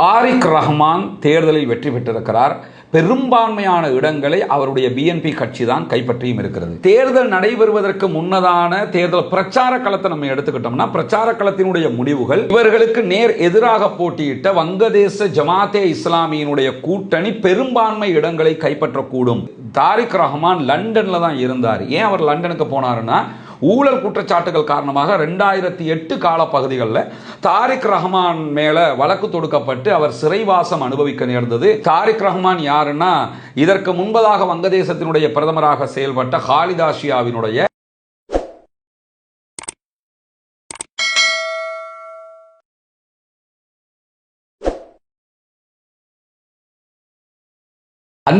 தாரிக் ரஹ்மான் தேர்தலில் வெற்றி பெற்றிருக்கிறார். பெரும்பான்மையான இடங்களை அவருடைய பிஎன்பி கட்சி தான் கைப்பற்றியும் இருக்கிறது. தேர்தல் நடைபெறுவதற்கு முன்னதான தேர்தல் பிரச்சார களத்தை நம்ம எடுத்துக்கிட்டோம்னா பிரச்சார களத்தினுடைய முடிவுகள் இவர்களுக்கு நேர் எதிராக போட்டியிட்ட வங்கதேச ஜமாத்தே இஸ்லாமியினுடைய கூட்டணி பெரும்பான்மை இடங்களை கைப்பற்றக்கூடும். தாரிக் ரஹ்மான் லண்டன்ல தான் இருந்தார். ஏன் அவர் லண்டனுக்கு போனாருன்னா ஊழல் குற்றச்சாட்டுகள் காரணமாக ரெண்டாயிரத்தி எட்டு காலப்பகுதிகளில் தாரிக் ரஹ்மான் மேல வழக்கு தொடுக்கப்பட்டு அவர் சிறைவாசம் அனுபவிக்க நேர்ந்தது. தாரிக் ரஹ்மான் யாருன்னா இதற்கு முன்பதாக வங்கதேசத்தினுடைய பிரதமராக செயல்பட்ட ஹாலிதாஷியாவினுடைய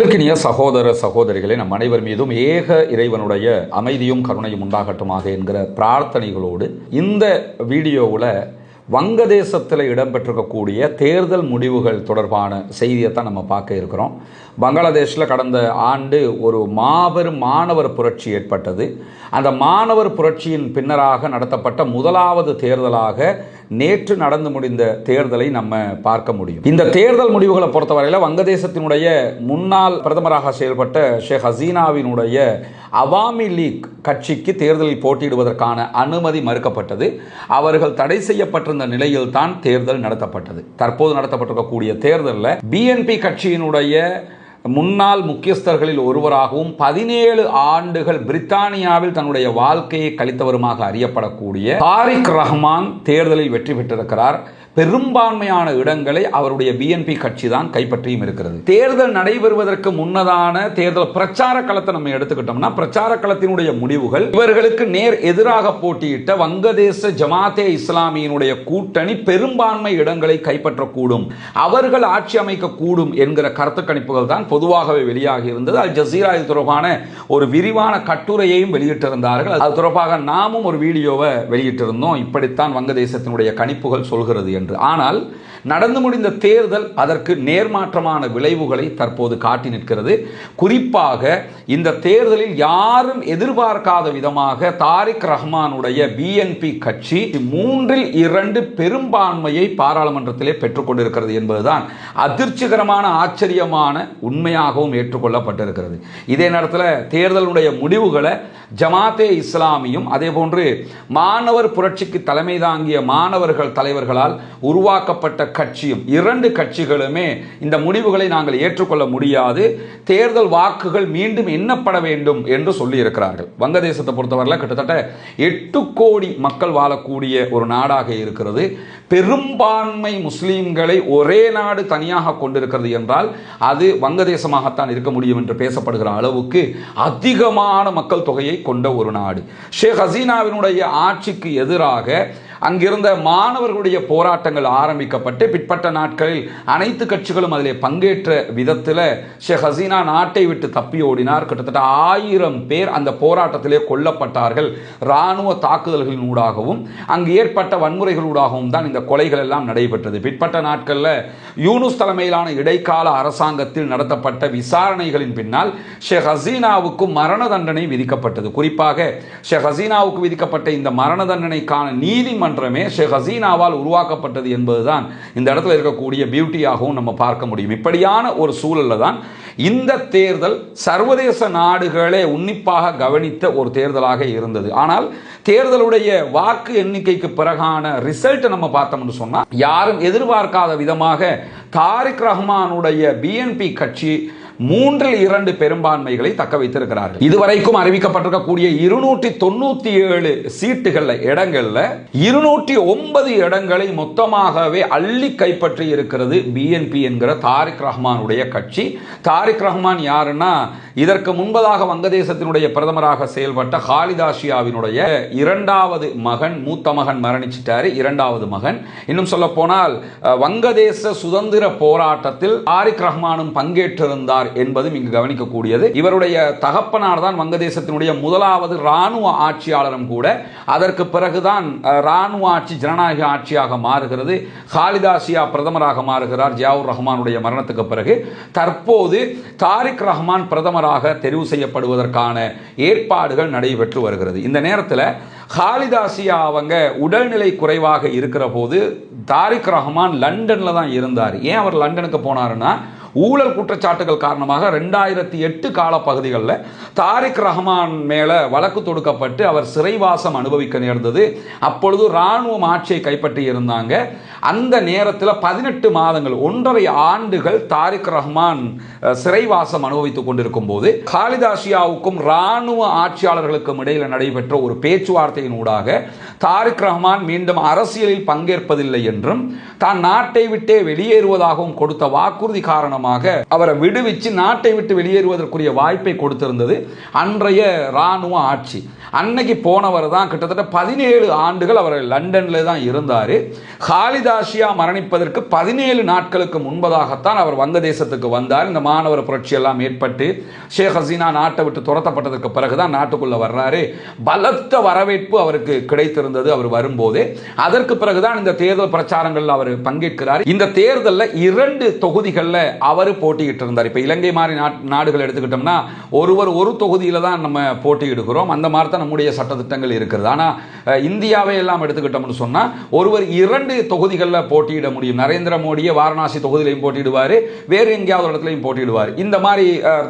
அன்பிற்கினிய சகோதர சகோதரிகளே நம் அனைவர் மீதும் ஏக இறைவனுடைய அமைதியும் கருணையும் உண்டாகட்டுமாக என்கிற பிரார்த்தனைகளோடு இந்த வீடியோவில் வங்கதேசத்தில் இடம்பெற்றிருக்கக்கூடிய தேர்தல் முடிவுகள் தொடர்பான செய்தியை தான் நம்ம பார்க்க இருக்கிறோம். பங்களாதேஷில் கடந்த ஆண்டு ஒரு மாபெரும் மாணவர் புரட்சி ஏற்பட்டது. அந்த மாணவர் புரட்சியின் பின்னராக நடத்தப்பட்ட முதலாவது தேர்தலாக நேற்று நடந்து முடிந்த தேர்தலை நம்ம பார்க்க முடியும். இந்த தேர்தல் முடிவுகளை பொறுத்தவரையில் வங்கதேசத்தினுடைய முன்னாள் பிரதமராக செயல்பட்ட ஷேக் ஹசீனாவினுடைய அவாமி லீக் கட்சிக்கு தேர்தலில் போட்டியிடுவதற்கான அனுமதி மறுக்கப்பட்டது. அவர்கள் தடை செய்யப்பட்டிருந்த நிலையில் தான் தேர்தல் நடத்தப்பட்டது. தற்போது நடத்தப்பட்டிருக்கக்கூடிய தேர்தலில் பிஎன்பி கட்சியினுடைய முன்னாள் முக்கியஸ்தர்களில் ஒருவராகவும் பதினேழு ஆண்டுகள் பிரித்தானியாவில் தன்னுடைய வாழ்க்கையை கழித்தவருமாக அறியப்படக்கூடிய தாரிக் ரஹ்மான் தேர்தலில் வெற்றி பெற்றிருக்கிறார். பெரும்பான்மையான இடங்களை அவருடைய பிஎன்பி கட்சி தான் கைப்பற்றியும் இருக்கிறது. தேர்தல் நடைபெறுவதற்கு முன்னதான தேர்தல் பிரச்சார களத்தை நம்ம எடுத்துக்கிட்டோம்னா பிரச்சார களத்தினுடைய முடிவுகள் இவர்களுக்கு நேர் எதிராக போட்டியிட்ட வங்கதேச ஜமாத்தே இஸ்லாமியினுடைய கூட்டணி பெரும்பான்மை இடங்களை கைப்பற்றக்கூடும் அவர்கள் ஆட்சி அமைக்கக்கூடும் என்கிற கருத்து கணிப்புகள் தான் பொதுவாகவே வெளியாகி இருந்தது. அல் ஜசீரா இது தொடர்பான ஒரு விரிவான கட்டுரையையும் வெளியிட்டிருந்தார்கள். அது தொடர்பாக நாமும் ஒரு வீடியோவை வெளியிட்டிருந்தோம். இப்படித்தான் வங்கதேசத்தினுடைய கணிப்புகள் சொல்கிறது என்று. ஆனால் நடந்து முடிந்த தேர்தல் அதற்கு நேர்மாற்றமான விளைவுகளை தற்போது காட்டி நிற்கிறது. குறிப்பாக இந்த தேர்தலில் யாரும் எதிர்பார்க்காத விதமாக தாரிக் ரஹ்மானுடைய பிஎன்பி கட்சி மூன்றில் இரண்டு பெரும்பான்மையை பாராளுமன்றத்திலே பெற்றுக்கொண்டிருக்கிறது என்பதுதான் அதிர்ச்சிகரமான ஆச்சரியமான உண்மையாகவும் ஏற்றுக்கொள்ளப்பட்டிருக்கிறது. இதே நேரத்தில் தேர்தலுடைய முடிவுகளை ஜமாத்தே இஸ்லாமியும் அதே போன்று மாணவர் புரட்சிக்கு தலைமை தாங்கிய மாணவர்கள் தலைவர்களால் உருவாக்கப்பட்ட கட்சியும் இரண்டு கட்சிகளுமே இந்த முடிவுகளை நாங்கள் ஏற்றுக்கொள்ள முடியாது. தேர்தல் வாக்குகள் மீண்டும் எண்ணப்பட வேண்டும் என்று சொல்லியிருக்கிறார்கள். வங்கதேசத்தை பொறுத்தவரையில் கிட்டத்தட்ட எட்டு கோடி மக்கள் வாழக்கூடிய ஒரு நாடாக இருக்கிறது. பெரும்பான்மை முஸ்லீம்களை ஒரே நாடு தனியாக கொண்டிருக்கிறது என்றால் அது வங்கதேசமாகத்தான் இருக்க முடியும் என்று பேசப்படுகிற அளவுக்கு அதிகமான மக்கள் தொகையை கொண்ட ஒரு நாடு. ஷேக் ஹசீனாவினுடைய ஆட்சிக்கு எதிராக அங்கிருந்த மாணவர்களுடைய போராட்டங்கள் ஆரம்பிக்கப்பட்டு பிற்பட்ட நாட்களில் அனைத்து கட்சிகளும் அதில் பங்கேற்ற விதத்தில் ஷேக் ஹசீனா நாட்டை விட்டு தப்பி ஓடினார். கிட்டத்தட்ட ஆயிரம் பேர் அந்த போராட்டத்திலே கொல்லப்பட்டார்கள். இராணுவ தாக்குதல்களின் ஊடாகவும் அங்கு ஏற்பட்ட வன்முறைகளூடாகவும் தான் இந்த கொலைகள் எல்லாம் நடைபெற்றது. பிற்பட்ட நாட்களில் யூனுஸ் தலைமையிலான இடைக்கால அரசாங்கத்தில் நடத்தப்பட்ட விசாரணைகளின் பின்னால் ஷேக் ஹசீனாவுக்கு மரண தண்டனை விதிக்கப்பட்டது. குறிப்பாக ஷேக் ஹசீனாவுக்கு விதிக்கப்பட்ட இந்த மரண தண்டனைக்கான நீதிமன்ற நீதிமன்றமே ஷேக் ஹசீனாவால் உருவாக்கப்பட்டது என்பதுதான் இந்த இடத்துல இருக்கக்கூடிய பியூட்டியாகவும் நம்ம பார்க்க முடியும். இப்படியான ஒரு சூழல்ல தான் இந்த தேர்தல் சர்வதேச நாடுகளே உன்னிப்பாக கவனித்த ஒரு தேர்தலாக இருந்தது. ஆனால் தேர்தலுடைய வாக்கு எண்ணிக்கைக்கு பிறகான ரிசல்ட் நம்ம பார்த்தோம்னு சொன்னா யாரும் எதிர்பார்க்காத விதமாக தாரிக் ரஹ்மானுடைய பிஎன்பி கட்சி மூன்றில் இரண்டு பெரும்பான்மைகளை தக்க வைத்திருக்கிறார்கள். இதுவரைக்கும் அறிவிக்கப்பட்டிருக்கக்கூடிய இருநூற்றி தொண்ணூத்தி ஏழு சீட்டுகள்ல இடங்கள்ல இருநூற்றி ஒன்பது இடங்களை மொத்தமாகவே அள்ளி கைப்பற்றி இருக்கிறது பிஎன்பி என்கிற தாரிக் ரஹ்மானுடைய கட்சி. தாரிக் ரஹ்மான் யாருன்னா இதற்கு முன்பதாக வங்கதேசத்தினுடைய பிரதமராக செயல்பட்ட ஹாலிதாஷியாவினுடைய இரண்டாவது மகன் மூத்த மகன் மரணிச்சிட்டாரு இரண்டாவது மகன். இன்னும் சொல்ல போனால் வங்கதேச சுதந்திர போராட்டத்தில் தாரிக் ரஹ்மானும் பங்கேற்றிருந்தார் என்பதும் இங்கு கவனிக்கக்கூடியது. இவருடைய தகப்பனார் தான் வங்கதேசத்தினுடைய முதலாவது இராணுவ ஆட்சியாளரும் கூட. அதற்கு பிறகுதான் இராணுவ ஆட்சி ஜனநாயக ஆட்சியாக மாறுகிறது. ஹாலிதாசியா பிரதமராக மாறுகிறார் ஜியாவுர் ரஹ்மானுடைய மரணத்துக்கு பிறகு. தற்போது தாரிக் ரஹ்மான் பிரதமராக தெரிவு செய்யப்படுவதற்கான ஏற்பாடுகள் நடைபெற்று வருகிறது. இந்த நேரத்தில் ஹாலிதாசியா அவங்க உடல்நிலை குறைவாக இருக்கிற போது தாரிக் ரஹ்மான் லண்டனில் தான் இருந்தார். ஏன் அவர் லண்டனுக்கு போனாருன்னா ஊழல் குற்றச்சாட்டுகள் காரணமாக ரெண்டாயிரத்தி எட்டு காலப்பகுதிகளில் தாரிக் ரஹ்மான் மேலே வழக்கு தொடுக்கப்பட்டு அவர் சிறைவாசம் அனுபவிக்க நேர்ந்தது. அப்பொழுது இராணுவம் ஆட்சியை கைப்பற்றி இருந்தாங்க. அந்த நேரத்தில் பதினெட்டு மாதங்கள் ஒன்றரை ஆண்டுகள் தாரிக் ரஹ்மான் சிறைவாசம் அனுபவித்துக் கொண்டிருக்கும் போது காளிதாசியாவுக்கும் இராணுவ ஆட்சியாளர்களுக்கும் இடையில் நடைபெற்ற ஒரு பேச்சுவார்த்தையின் ஊடாக தாரிக் ரஹ்மான் மீண்டும் அரசியலில் பங்கேற்பதில்லை என்றும் தான் நாட்டை விட்டே வெளியேறுவதாகவும் கொடுத்த வாக்குறுதி காரணமாக அவரை விடுவிச்சு நாட்டை விட்டு வெளியேறுவதற்குரிய வாய்ப்பை கொடுத்திருந்தது அன்றைய இராணுவ ஆட்சி. அன்னைக்கு போனவர் தான் கிட்டத்தட்ட பதினேழு ஆண்டுகள் அவர் லண்டனில் தான் இருந்தார். ஹாலிதாஷியா மரணிப்பதற்கு பதினேழு நாட்களுக்கு முன்பதாகத்தான் அவர் வங்கதேசத்துக்கு வந்தார். இந்த மாணவர் புரட்சி எல்லாம் ஏற்பட்டு ஷேக் ஹசீனா நாட்டை விட்டு துரத்தப்பட்டதற்கு பிறகுதான் நாட்டுக்குள்ள வர்றாரு. பலத்த வரவேற்பு அவருக்கு கிடைத்திருந்தது அவர் வரும்போது. அதற்கு பிறகுதான் இந்த தேர்தல் பிரச்சாரங்களில் அவர் பங்கேற்கிறார். இந்த தேர்தலில் இரண்டு தொகுதிகளில் அவர் போட்டியிட்டு இருந்தார். இப்போ இலங்கை மாதிரி நாடுகள் எடுத்துக்கிட்டோம்னா ஒருவர் ஒரு தொகுதியில் தான் நம்ம போட்டியிடுகிறோம். அந்த மாதிரி தான் நம்முடைய சட்டத்திட்டங்கள் இருக்கிறது. ஆனால் இந்தியாவை எல்லாம் எடுத்துக்கிட்டோம்னு சொன்னால் ஒருவர் இரண்டு தொகுதிகளில் போட்டியிட முடியும். நரேந்திர மோடியை வாரணாசி தொகுதியிலையும் போட்டியிடுவார். வேறு எங்கேயாவது இடத்துலையும் போட்டியிடுவார். இந்த மாதிரி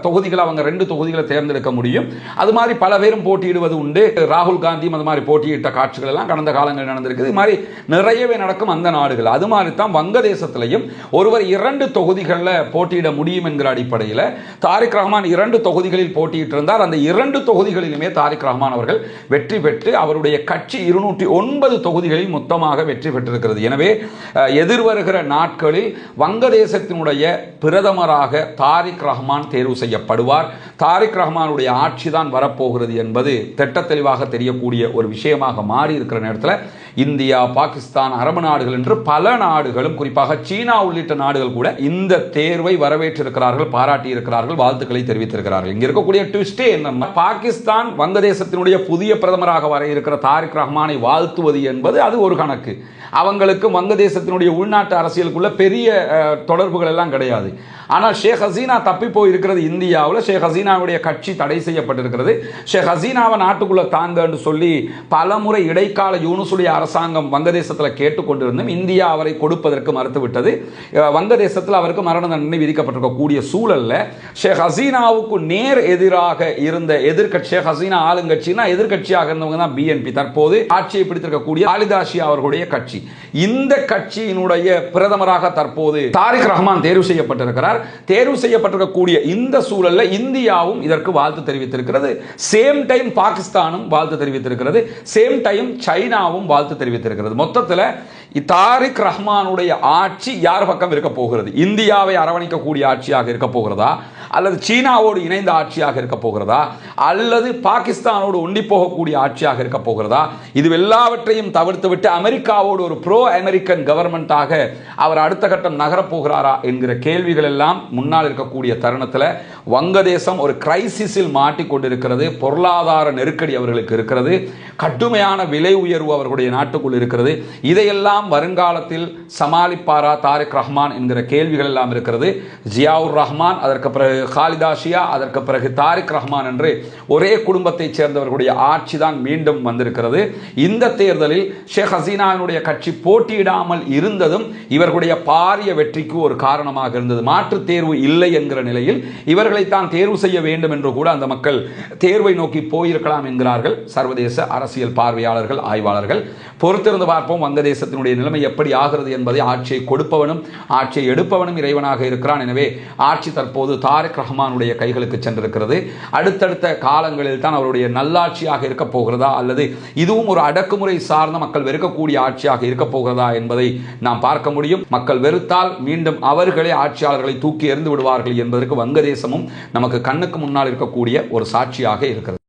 தொகுதிகளை அவங்க ரெண்டு தொகுதிகளை தேர்ந்தெடுக்க முடியும். அது மாதிரி பல பேரும் போட்டியிடுவது உண்டு. ராகுல் காந்தியும் அது மாதிரி போட்டியிட்ட காட்சிகள் எல்லாம் கடந்த காலங்களில் நடந்திருக்குது. இது மாதிரி நிறையவே நடக்கும் அந்த நாடுகள். அது மாதிரி தான் வங்கதேசத்திலையும் ஒருவர் இரண்டு தொகுதிகளில் போட்டியிட முடியும் என்கிற அடிப்படையில் தாரிக் ரஹ்மான் இரண்டு தொகுதிகளில் போட்டியிட்டு இருந்தார் அந்த இரண்டு தொகுதிகளிலுமே தாரிக் ரஹ்மான் அவர்கள் வெற்றி பெற்று அவருடைய கட்சி இருநூற்றி ஒன்பது தொகுதிகளில் மொத்தமாக வெற்றி பெற்றிருக்கிறது. எனவே எதிர்வருகிற நாட்களில் வங்கதேசத்தினுடைய பிரதமராக தாரிக் ரஹ்மான் தேர்வு செய்யப்படுவார். தாரிக் ரஹ்மானுடைய ஆட்சி தான் வரப்போகிறது என்பது திட்ட தெளிவாக தெரியக்கூடிய ஒரு விஷயமாக மாறி இருக்கிற நேரத்தில் இந்தியா பாகிஸ்தான் அரபு நாடுகள் என்று பல நாடுகளும் குறிப்பாக சீனா உள்ளிட்ட நாடுகள் கூட இந்த தேர்வை வரவேற்றிருக்கிறார்கள் பாராட்டி இருக்கிறார்கள் வாழ்த்துக்களை தெரிவித்திருக்கிறார்கள். இங்க இருக்கக்கூடிய ட்விஸ்டே என்னன்னா பாகிஸ்தான் வங்கதேசத்தினுடைய புதிய பிரதமராக வர இருக்கிற தாரிக் ரஹ்மானை வாழ்த்துவது என்பது அது ஒரு கணக்கு. அவங்களுக்கு வங்கதேசத்தினுடைய உள்நாட்டு அரசியலுக்குள்ள பெரிய தொடர்புகள் எல்லாம் கிடையாது. ஆனால் ஷேக் ஹசீனா தப்பி போயிருக்கிறது இந்தியாவில். ஷேக் ஹசீனாவுடைய கட்சி தடை செய்யப்பட்டிருக்கிறது. ஷேக் ஹசீனாவை நாட்டுக்குள்ளே தாங்கன்னு சொல்லி பலமுறை இடைக்கால யூனுசுடைய அரசாங்கம் வங்கதேசத்தில் கேட்டுக்கொண்டிருந்தும் இந்தியா அவரை கொடுப்பதற்கு மறுத்துவிட்டது. வங்கதேசத்தில் அவருக்கு மரண தண்டனை விதிக்கப்பட்டிருக்கக்கூடிய சூழல்ல ஷேக் ஹசீனாவுக்கு நேர் எதிராக இருந்த எதிர்கட்சி ஷேக் ஹசீனா ஆளுங்கட்சினா எதிர்க்கட்சியாக இருந்தவங்க தான் பிஎன்பி தற்போது ஆட்சியை பிடித்திருக்கக்கூடிய ஆலிதாஷியா அவர்களுடைய கட்சி. இந்த கட்சியினுடைய பிரதமராக தற்போது தாரிக் ரஹ்மான் தேர்வு செய்யப்பட்டிருக்கிறார். தேர்வு செய்யப்பட்டிருக்கக்கூடிய இந்த சூழல்ல இந்தியாவும் இதற்கு வாழ்த்து தெரிவித்திருக்கிறது. சேம் டைம் பாகிஸ்தானும் வாழ்த்து தெரிவித்திருக்கிறது. சேம் டைம் சைனாவும் வாழ்த்து தெரிவித்திருக்கிறது. மொத்தத்தில் தாரிக் ரஹ்மானுடைய ஆட்சி யார் பக்கம் இருக்க போகிறது? இந்தியாவை அரவணைக்கக்கூடிய ஆட்சியாக இருக்க போகிறதா? அல்லது சீனாவோடு இணைந்த ஆட்சியாக இருக்க போகிறதா? அல்லது பாகிஸ்தானோடு ஒண்டி போகக்கூடிய ஆட்சியாக இருக்க போகிறதா? இது எல்லாவற்றையும் தவிர்த்துவிட்டு அமெரிக்காவோடு ஒரு ப்ரோ அமெரிக்கன் கவர்மெண்ட்டாக அவர் அடுத்த கட்டம் நகரப் போகிறாரா என்கிற கேள்விகள் எல்லாம் முன்னால் இருக்கக்கூடிய தருணத்தில் வங்கதேசம் ஒரு கிரைசிஸில் மாட்டிக்கொண்டிருக்கிறது. பொருளாதார நெருக்கடி அவர்களுக்கு இருக்கிறது. கடுமையான விலை உயர்வு அவர்களுடைய நாட்டுக்குள் இருக்கிறது. இதையெல்லாம் வருங்காலத்தில் சமாளிப்பாரா தாரிக் ரஹ்மான் என்கிற கேள்விகள் எல்லாம் இருக்கிறது. ஜியாவுர் ரஹ்மான் அதற்கு பிறகு ஹாலிதா ஷியா அதற்கு பிறகு தாரிக் ரஹ்மான் என்று ஒரே குடும்பத்தைச் சேர்ந்தவர்களுடைய ஆட்சி தான் மீண்டும் வந்திருக்கிறது. இந்த தேர்தலில் ஷேக் ஹசீனாவினுடைய கட்சி போட்டியிடாமல் இருந்ததும் இவர்களுடைய பாரிய வெற்றிக்கு ஒரு காரணமாக இருந்தது. மாற்றுத் தேர்வு இல்லை என்கிற நிலையில் இவர்களை தான் தேர்வு செய்ய வேண்டும் என்று கூட அந்த மக்கள் தேர்வை நோக்கி போயிருக்கலாம் என்கிறார்கள் சர்வதேச அரசு. அரசியல் பார்வையாளர்கள் ஆய்வாளர்கள். பொறுத்திருந்து பார்ப்போம் வங்கதேசத்தினுடைய நிலைமை எப்படி ஆகிறது என்பதை ஆட்சியை கொடுப்பவனும் ஆட்சியை எடுப்பவனும் இறைவனாக இருக்கிறான். எனவே ஆட்சி தற்போது தாரிக் ரஹ்மானுடைய கைகளுக்கு சென்றிருக்கிறது. அடுத்தடுத்த காலங்களில் தான் அவருடைய நல்லாட்சியாக இருக்க போகிறதா அல்லது இதுவும் ஒரு அடக்குமுறை சார்ந்த மக்கள் வெறுக்கக்கூடிய ஆட்சியாக இருக்க போகிறதா என்பதை நாம் பார்க்க முடியும். மக்கள் வெறுத்தால் மீண்டும் அவர்களே ஆட்சியாளர்களை தூக்கி எறிந்து விடுவார்கள் என்பதற்கு வங்கதேசமும் நமக்கு கண்ணுக்கு முன்னால் இருக்கக்கூடிய ஒரு சாட்சியாக இருக்கிறது.